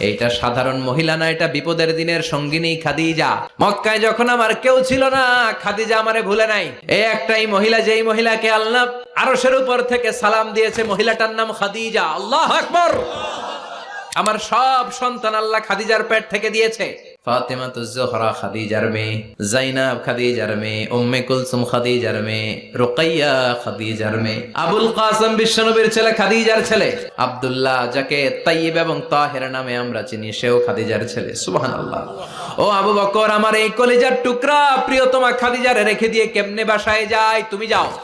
এইটা সাধারণ মহিলা না, এটা বিপদের দিনের সঙ্গিনী খাদিজা। মক্কায় যখন আমার কেউ ছিল না, খাদিজা আমারে ভুলে নাই। এই একটাই মহিলা, যেই মহিলাকে আল্লাহ আরশের উপর থেকে সালাম দিয়েছে, মহিলাটার নাম খাদিজা। আল্লাহ আকবর! আমার সব সন্তান আল্লাহ খাদিজার পেট থেকে দিয়েছে। জাইনাব উম্মে কুলসুম আবুল কাসম বিশ্বনবীর ছেলে খাদিজার ছেলে, আব্দুল্লাহ যাকে তাইয়িব এবং তাহের নামে আমরা চিনি, সেও খাদিজার ছেলে ও আবু বকর, আমার এই কলিজার টুকরা প্রিয়তমা খাদিজারে রেখে দিয়ে কেমনে বাসায় যায়, তুমি যাও।